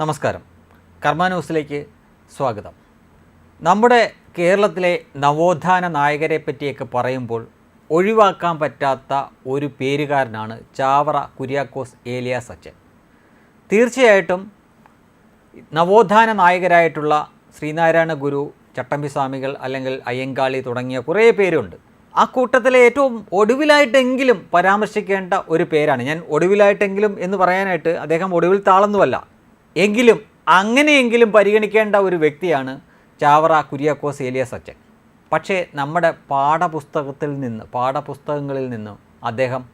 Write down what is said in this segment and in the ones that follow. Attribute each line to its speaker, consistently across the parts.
Speaker 1: നമസ്കാരം. കർമ്മ ന്യൂസിലേക്ക് സ്വാഗതം. നമ്മുടെ കേരളത്തിലെ നവോത്ഥാന നായകരെ പറ്റിയൊക്കെ പറയുമ്പോൾ ഒഴിവാക്കാൻ പറ്റാത്ത ഒരു പേരുകാരനാണ് ചാവറ കുര്യാക്കോസ് ഏലിയ സച്ചൻ തീർച്ചയായിട്ടും നവോത്ഥാന നായകരായിട്ടുള്ള ശ്രീനാരായണ ഗുരു ചട്ടമ്പി സ്വാമികൾ അല്ലെങ്കിൽ അയ്യങ്കാളി തുടങ്ങിയ കുറേ പേരുണ്ട്. ആ കൂട്ടത്തിലെ ഏറ്റവും ഒടുവിലായിട്ടെങ്കിലും പരാമർശിക്കേണ്ട ഒരു പേരാണ്. ഞാൻ ഒടുവിലായിട്ടെങ്കിലും എന്ന് പറയാനായിട്ട് അദ്ദേഹം ഒടുവിൽ താളൊന്നുമല്ല. എങ്കിലും അങ്ങനെയെങ്കിലും പരിഗണിക്കേണ്ട ഒരു വ്യക്തിയാണ് ചാവറ കുര്യാക്കോസ് ഏലിയ സച്ചൻ പക്ഷേ നമ്മുടെ പാഠപുസ്തകത്തിൽ നിന്ന് പാഠപുസ്തകങ്ങളിൽ നിന്നും അദ്ദേഹം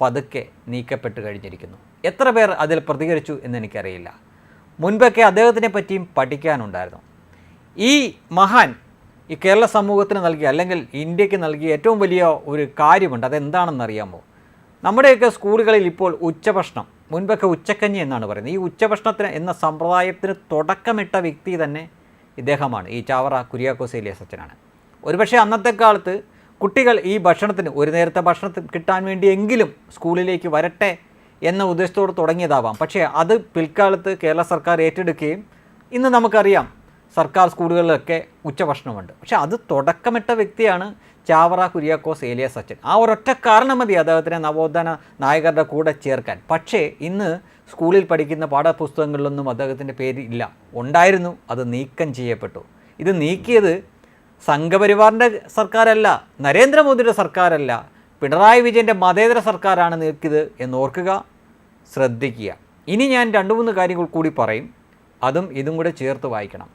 Speaker 1: പതുക്കെ നീക്കപ്പെട്ട് കഴിഞ്ഞിരിക്കുന്നു. എത്ര പേർ അതിൽ പ്രതികരിച്ചു എന്നെനിക്കറിയില്ല മുൻപൊക്കെ അദ്ദേഹത്തിനെ പറ്റിയും പഠിക്കാനുണ്ടായിരുന്നു. ഈ മഹാൻ ഈ കേരള സമൂഹത്തിന് നൽകിയ അല്ലെങ്കിൽ ഇന്ത്യയ്ക്ക് നൽകിയ ഏറ്റവും വലിയ ഒരു കാര്യമുണ്ട്. അതെന്താണെന്ന് അറിയാമോ നമ്മുടെയൊക്കെ സ്കൂളുകളിൽ ഇപ്പോൾ ഉച്ചഭക്ഷണം മുൻപൊക്കെ ഉച്ചക്കഞ്ഞി എന്നാണ് പറയുന്നത്. ഈ ഉച്ചഭക്ഷണത്തിന് എന്ന സമ്പ്രദായത്തിന് തുടക്കമിട്ട വ്യക്തി തന്നെ ഇദ്ദേഹമാണ്. ഈ ചാവറ കുര്യാക്കോസ് ഏലിയ സച്ചനാണ്. ഒരുപക്ഷെ അന്നത്തെ കാലത്ത് കുട്ടികൾ ഈ ഭക്ഷണത്തിന് ഒരു നേരത്തെ ഭക്ഷണത്തിന് കിട്ടാൻ വേണ്ടിയെങ്കിലും സ്കൂളിലേക്ക് വരട്ടെ എന്ന ഉദ്ദേശത്തോട് തുടങ്ങിയതാവാം. പക്ഷേ അത് പിൽക്കാലത്ത് കേരള സർക്കാർ ഏറ്റെടുക്കുകയും ഇന്ന് നമുക്കറിയാം സർക്കാർ സ്കൂളുകളിലൊക്കെ ഉച്ചഭക്ഷണമുണ്ട്. പക്ഷേ അത് തുടക്കമിട്ട വ്യക്തിയാണ് ചാവറ കുര്യാക്കോസ് ഏലിയ സച്ചിൻ ആ ഒരൊറ്റ കാരണം മതി അദ്ദേഹത്തിനെ നവോത്ഥാന നായകരുടെ കൂടെ ചേർക്കാൻ. പക്ഷേ ഇന്ന് സ്കൂളിൽ പഠിക്കുന്ന പാഠപുസ്തകങ്ങളിലൊന്നും അദ്ദേഹത്തിന്റെ പേര് ഇല്ല. ഉണ്ടായിരുന്നു അത് നീക്കം ചെയ്യപ്പെട്ടു. ഇത് നീക്കിയത് സംഘപരിവാറിന്റെ സർക്കാരല്ല നരേന്ദ്രമോദിയുടെ സർക്കാരല്ല പിണറായി വിജയന്റെ മതേതര സർക്കാരാണ് നീക്കിയത് എന്ന് ഓർക്കുക ശ്രദ്ധിക്കുക. ഇനി ഞാൻ രണ്ട് മൂന്ന് കാര്യങ്ങൾ കൂടി പറയും. അതും ഇതും കൂടെ ചേർത്ത് വായിക്കണം.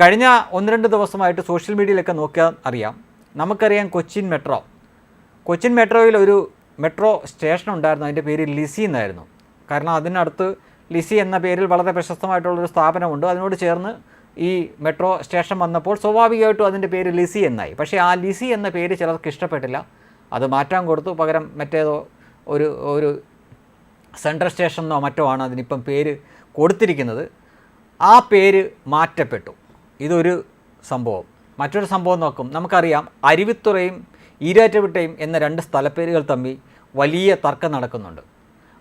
Speaker 1: കഴിഞ്ഞ ഒന്ന് രണ്ട് ദിവസമായിട്ട് സോഷ്യൽ മീഡിയയിലൊക്കെ നോക്കിയാൽ അറിയാം. നമുക്കറിയാം കൊച്ചിൻ മെട്രോ. കൊച്ചിൻ മെട്രോയിൽ ഒരു മെട്രോ സ്റ്റേഷൻ ഉണ്ടായിരുന്നു. അതിന്റെ പേര് ലിസി എന്നായിരുന്നു. കാരണം അതിനടുത്ത് ലിസി എന്ന പേരിൽ വളരെ പ്രശസ്തമായിട്ടുള്ളൊരു സ്ഥാപനമുണ്ട്. അതിനോട് ചേർന്ന് ഈ മെട്രോ സ്റ്റേഷൻ വന്നപ്പോൾ സ്വാഭാവികമായിട്ടും അതിന്റെ പേര് ലിസി എന്നായി. പക്ഷേ ആ ലിസി എന്ന പേര് ചിലർക്ക് ഇഷ്ടപ്പെട്ടില്ല. അത് മാറ്റാൻ കൊടുത്തു. പകരം മറ്റേതോ ഒരു ഒരു സെൻട്രൽ സ്റ്റേഷനോ മറ്റോ ആണ് അതിനിപ്പം പേര് കൊടുത്തിരിക്കുന്നത്. ആ പേര് മാറ്റപ്പെട്ടു. ഇതൊരു സംഭവം. മറ്റൊരു സംഭവം നോക്കും. നമുക്കറിയാം അരുവിത്തുറയും ഈരാറ്റവിട്ടയും എന്ന രണ്ട് സ്ഥലപ്പേരുകൾ തമ്മിൽ വലിയ തർക്കം നടക്കുന്നുണ്ട്.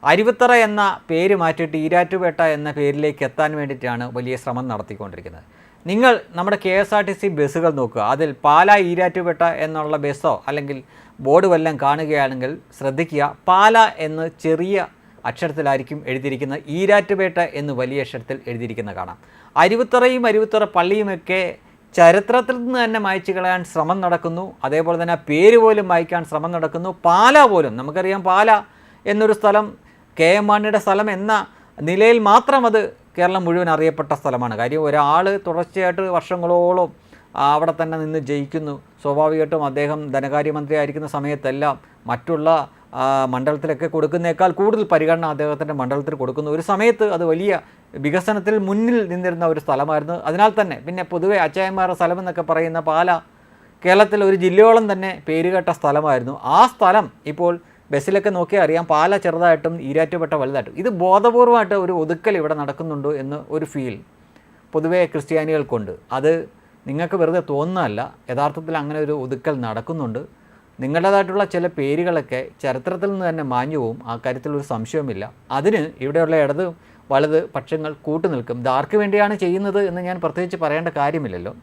Speaker 1: അരുവിത്തറ എന്ന പേര് മാറ്റിയിട്ട് ഈരാറ്റുപേട്ട എന്ന പേരിലേക്ക് എത്താൻ വേണ്ടിയിട്ടാണ് വലിയ ശ്രമം നടത്തിക്കൊണ്ടിരിക്കുന്നത്. നിങ്ങൾ നമ്മുടെ K S R T C ബസ്സുകൾ നോക്കുക. അതിൽ പാലാ ഈരാറ്റുപേട്ട എന്നുള്ള ബസ്സോ അല്ലെങ്കിൽ ബോർഡ് വല്ലതും കാണുകയാണെങ്കിൽ ശ്രദ്ധിക്കുക. പാല എന്ന് ചെറിയ അക്ഷരത്തിലായിരിക്കും എഴുതിയിരിക്കുന്നത് ഈരാറ്റുപേട്ട എന്ന് വലിയ അക്ഷരത്തിൽ എഴുതിയിരിക്കുന്ന കാണാം. അരുവിത്തറയും അരുവിത്തറ പള്ളിയുമൊക്കെ ചരിത്രത്തിൽ നിന്ന് തന്നെ മായ്ച്ചു കളയാൻ ശ്രമം നടക്കുന്നു. അതേപോലെ തന്നെ പേര് പോലും മായ്ക്കാൻ ശ്രമം നടക്കുന്നു. പാല പോലും നമുക്കറിയാം പാല എന്നൊരു സ്ഥലം കെ എം മാണിയുടെ സ്ഥലം എന്ന നിലയിൽ മാത്രം അത് കേരളം മുഴുവൻ അറിയപ്പെട്ട സ്ഥലമാണ്. കാര്യം ഒരാൾ തുടർച്ചയായിട്ട് വർഷങ്ങളോളം അവിടെ തന്നെ നിന്ന് ജയിക്കുന്നു. സ്വാഭാവികമായിട്ടും അദ്ദേഹം ധനകാര്യമന്ത്രി ആയിരിക്കുന്ന സമയത്തെല്ലാം മറ്റുള്ള മണ്ഡലത്തിലൊക്കെ കൊടുക്കുന്നേക്കാൾ കൂടുതൽ പരിഗണന അദ്ദേഹത്തിന്റെ മണ്ഡലത്തിൽ കൊടുക്കുന്നു. ഒരു സമയത്ത് അത് വലിയ വികസനത്തിൽ മുന്നിൽ നിന്നിരുന്ന ഒരു സ്ഥലമായിരുന്നു. അതിനാൽ തന്നെ പിന്നെ പൊതുവെ അച്ചായന്മാരുടെ സ്ഥലം എന്നൊക്കെ പറയുന്ന പാല കേരളത്തിൽ ഒരു ജില്ലയോളം തന്നെ പേരുകേട്ട സ്ഥലമായിരുന്നു. ആ സ്ഥലം ഇപ്പോൾ ബസ്സിലൊക്കെ നോക്കിയാൽ അറിയാം. പാല ചെറുതായിട്ടും ഈരാറ്റുപെട്ട വലുതായിട്ടും. ഇത് ബോധപൂർവമായിട്ട് ഒരു ഒതുക്കൽ ഇവിടെ നടക്കുന്നുണ്ടോ എന്ന് ഒരു ഫീൽ പൊതുവേ ക്രിസ്ത്യാനികൾക്കുണ്ട്. അത് നിങ്ങൾക്ക് വെറുതെ തോന്നുന്നതല്ല. യഥാർത്ഥത്തിൽ അങ്ങനെ ഒരു ഒതുക്കൽ നടക്കുന്നുണ്ട്. നിങ്ങളുടേതായിട്ടുള്ള ചില പേരുകളൊക്കെ ചരിത്രത്തിൽ നിന്ന് തന്നെ മാഞ്ഞു പോവും. ആ കാര്യത്തിൽ ഒരു സംശയവുമില്ല. അതിന് ഇവിടെയുള്ള ഇടത് വലത് പക്ഷങ്ങൾ കൂട്ടുനിൽക്കും ഇത് ആർക്ക് വേണ്ടിയാണ് ചെയ്യുന്നത് എന്ന് ഞാൻ പ്രത്യേകിച്ച് പറയേണ്ട കാര്യമില്ലല്ലോ.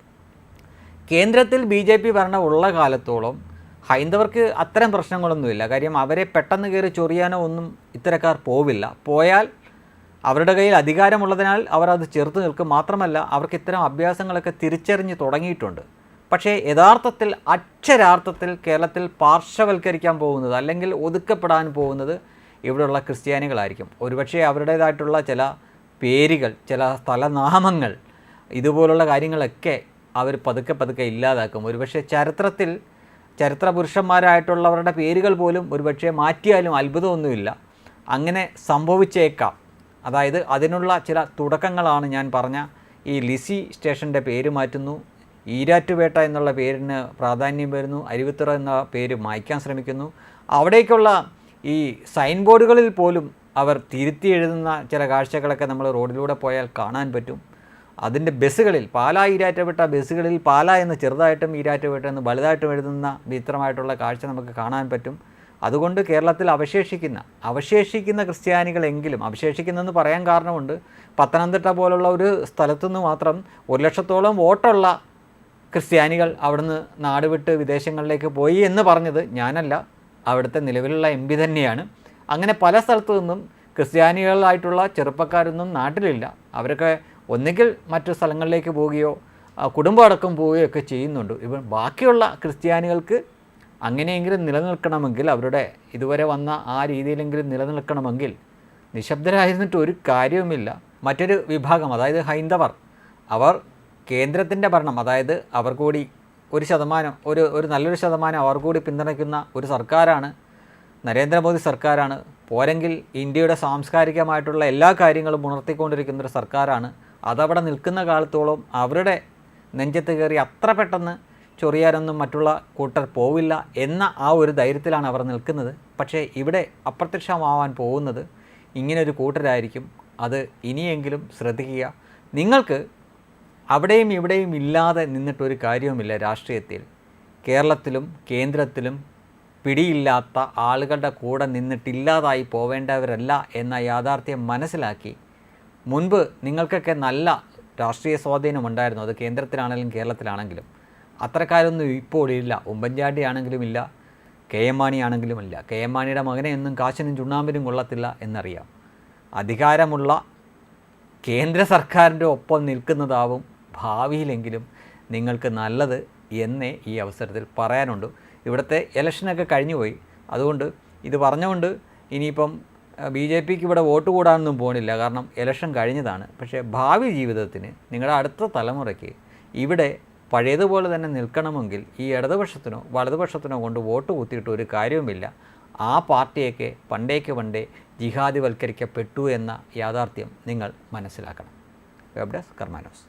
Speaker 1: കേന്ദ്രത്തിൽ ബി ജെ പി ഭരണം ഉള്ള കാലത്തോളം ഹൈന്ദവർക്ക് അത്തരം പ്രശ്നങ്ങളൊന്നുമില്ല. കാര്യം അവരെ പെട്ടെന്ന് കയറി ചൊറിയാനോ ഒന്നും ഇത്തരക്കാർ പോവില്ല. പോയാൽ അവരുടെ കയ്യിൽ അധികാരമുള്ളതിനാൽ അവർ അത് ചെറുത്ത് നിൽക്കും. മാത്രമല്ല അവർക്ക് ഇത്തരം അഭ്യാസങ്ങളൊക്കെ തിരിച്ചറിഞ്ഞ് തുടങ്ങിയിട്ടുണ്ട്. പക്ഷേ യഥാർത്ഥത്തിൽ അക്ഷരാർത്ഥത്തിൽ കേരളത്തിൽ പാർശ്വവൽക്കരിക്കാൻ പോകുന്നത് അല്ലെങ്കിൽ ഒതുക്കപ്പെടാൻ പോകുന്നത് ഇവിടെയുള്ള ക്രിസ്ത്യാനികളായിരിക്കും. ഒരുപക്ഷെ അവരുടേതായിട്ടുള്ള ചില പേരുകൾ ചില സ്ഥലനാമങ്ങൾ ഇതുപോലുള്ള കാര്യങ്ങളൊക്കെ അവർ പതുക്കെ പതുക്കെ ഇല്ലാതാക്കും. ഒരുപക്ഷെ ചരിത്രത്തിൽ ചരിത്ര പുരുഷന്മാരായിട്ടുള്ളവരുടെ പേരുകൾ പോലും ഒരുപക്ഷെ മാറ്റിയാലും അത്ഭുതമൊന്നുമില്ല. അങ്ങനെ സംഭവിച്ചേക്കാം. അതായത് അതിനുള്ള ചില തുടക്കങ്ങളാണ് ഞാൻ പറഞ്ഞ ഈ ലിസി സ്റ്റേഷന്റെ പേര് മാറ്റുന്നു ഈരാറ്റുപേട്ട എന്നുള്ള പേരിന് പ്രാധാന്യം വരുന്നു. അരുവിത്തുറ എന്ന പേര് മായ്ക്കാൻ ശ്രമിക്കുന്നു. അവിടേക്കുള്ള ഈ സൈൻ ബോർഡുകളിൽ പോലും അവർ തിരുത്തി എഴുതുന്ന ചില കാഴ്ചകളൊക്കെ നമ്മൾ റോഡിലൂടെ പോയാൽ കാണാൻ പറ്റും. അതിന്റെ ബസ്സുകളിൽ പാലാ ഈരാറ്റുപേട്ട ബസ്സുകളിൽ പാല എന്ന് ചെറുതായിട്ടും ഈരാറ്റുപേട്ട എന്ന് വലുതായിട്ടും എഴുതുന്ന വിചിത്രമായിട്ടുള്ള കാഴ്ച നമുക്ക് കാണാൻ പറ്റും. അതുകൊണ്ട് കേരളത്തിൽ അവശേഷിക്കുന്ന അവശേഷിക്കുന്ന ക്രിസ്ത്യാനികളെങ്കിലും അവശേഷിക്കുന്നെന്ന് പറയാൻ കാരണമുണ്ട് പത്തനംതിട്ട പോലുള്ള ഒരു സ്ഥലത്തുനിന്ന് മാത്രം ഒരു ലക്ഷത്തോളം വോട്ടുള്ള ക്രിസ്ത്യാനികൾ അവിടുന്ന് നാട് വിട്ട് വിദേശങ്ങളിലേക്ക് പോയി എന്ന് പറഞ്ഞത് ഞാനല്ല. അവിടുത്തെ നിലവിലുള്ള എം പി തന്നെയാണ്. അങ്ങനെ പല സ്ഥലത്തു നിന്നും ക്രിസ്ത്യാനികളായിട്ടുള്ള ചെറുപ്പക്കാരൊന്നും നാട്ടിലില്ല. അവരൊക്കെ ഒന്നുകിൽ മറ്റു സ്ഥലങ്ങളിലേക്ക് പോവുകയോ കുടുംബമടക്കം പോവുകയോ ഒക്കെ ചെയ്യുന്നുണ്ട്. ഇവ ബാക്കിയുള്ള ക്രിസ്ത്യാനികൾക്ക് അങ്ങനെയെങ്കിലും നിലനിൽക്കണമെങ്കിൽ അവരുടെ ഇതുവരെ വന്ന ആ രീതിയിലെങ്കിലും നിലനിൽക്കണമെങ്കിൽ നിശബ്ദരായിരുന്നിട്ട് ഒരു കാര്യവുമില്ല. മറ്റൊരു വിഭാഗം അതായത് ഹൈന്ദവർ അവർ കേന്ദ്രത്തിന്റെ ഭരണം അതായത് അവർ കൂടി ഒരു ശതമാനം ഒരു ഒരു നല്ലൊരു ശതമാനം അവർ കൂടി പിന്തുണയ്ക്കുന്ന ഒരു സർക്കാരാണ് നരേന്ദ്രമോദി സർക്കാരാണ് പോരെങ്കിൽ ഇന്ത്യയുടെ സാംസ്കാരികമായിട്ടുള്ള എല്ലാ കാര്യങ്ങളും ഉണർത്തിക്കൊണ്ടിരിക്കുന്ന ഒരു സർക്കാരാണ്. അതവിടെ നിൽക്കുന്ന കാലത്തോളം അവരുടെ നെഞ്ചത്ത് കയറി അത്ര പെട്ടെന്ന് ചൊറിയാനൊന്നും മറ്റുള്ള കൂട്ടർ പോവില്ല എന്ന ആ ഒരു ധൈര്യത്തിലാണ് അവർ നിൽക്കുന്നത്. പക്ഷേ ഇവിടെ അപ്രത്യക്ഷമാവാൻ പോകുന്നത് ഇങ്ങനൊരു കൂട്ടരായിരിക്കും. അത് ഇനിയെങ്കിലും ശ്രദ്ധിക്കുക. നിങ്ങൾക്ക് അവിടെയും ഇവിടെയും ഇല്ലാതെ നിന്നിട്ടൊരു കാര്യവുമില്ല രാഷ്ട്രീയത്തിൽ. കേരളത്തിലും കേന്ദ്രത്തിലും പിടിയില്ലാത്ത ആളുകളുടെ കൂടെ നിന്നിട്ടില്ലാതായി പോവേണ്ടവരല്ല എന്ന യാഥാർത്ഥ്യം മനസ്സിലാക്കി. മുൻപ് നിങ്ങൾക്കൊക്കെ നല്ല രാഷ്ട്രീയ സ്വാധീനമുണ്ടായിരുന്നു അത് കേന്ദ്രത്തിലാണെങ്കിലും കേരളത്തിലാണെങ്കിലും. അത്രക്കാരൊന്നും ഇപ്പോൾ ഇല്ല. ഉമ്മൻചാണ്ടി ആണെങ്കിലും ഇല്ല. കെ എം മാണി ആണെങ്കിലും ഇല്ല. കെ എം മാണിയുടെ മകനെ ഒന്നും കാശിനും ചുണ്ണാമ്പിനും കൊള്ളത്തില്ല എന്നറിയാം. അധികാരമുള്ള കേന്ദ്ര സർക്കാരിന്റെ ഒപ്പം നിൽക്കുന്നതാവും ഭാവിയിലെങ്കിലും നിങ്ങൾക്ക് നല്ലത് എന്നേ ഈ അവസരത്തിൽ പറയാനുണ്ട്. ഇവിടുത്തെ ഇലക്ഷനൊക്കെ കഴിഞ്ഞുപോയി അതുകൊണ്ട് ഇത് പറഞ്ഞുകൊണ്ട് ഇനിയിപ്പം ബി ജെ പിക്ക് ഇവിടെ വോട്ട് കൂടാനൊന്നും പോകണില്ല കാരണം ഇലക്ഷൻ കഴിഞ്ഞതാണ്. പക്ഷേ ഭാവി ജീവിതത്തിന് നിങ്ങളുടെ അടുത്ത തലമുറയ്ക്ക് ഇവിടെ പഴയതുപോലെ തന്നെ നിൽക്കണമെങ്കിൽ ഈ ഇടതുപക്ഷത്തിനോ വലതുപക്ഷത്തിനോ കൊണ്ട് വോട്ട് കുത്തിയിട്ട് ഒരു കാര്യവുമില്ല. ആ പാർട്ടിയൊക്കെ പണ്ടേക്ക് പണ്ടേ ജിഹാദിവൽക്കരിക്കപ്പെട്ടു എന്ന യാഥാർത്ഥ്യം നിങ്ങൾ മനസ്സിലാക്കണം. വെബ്ഡസ് കർമാനോസ്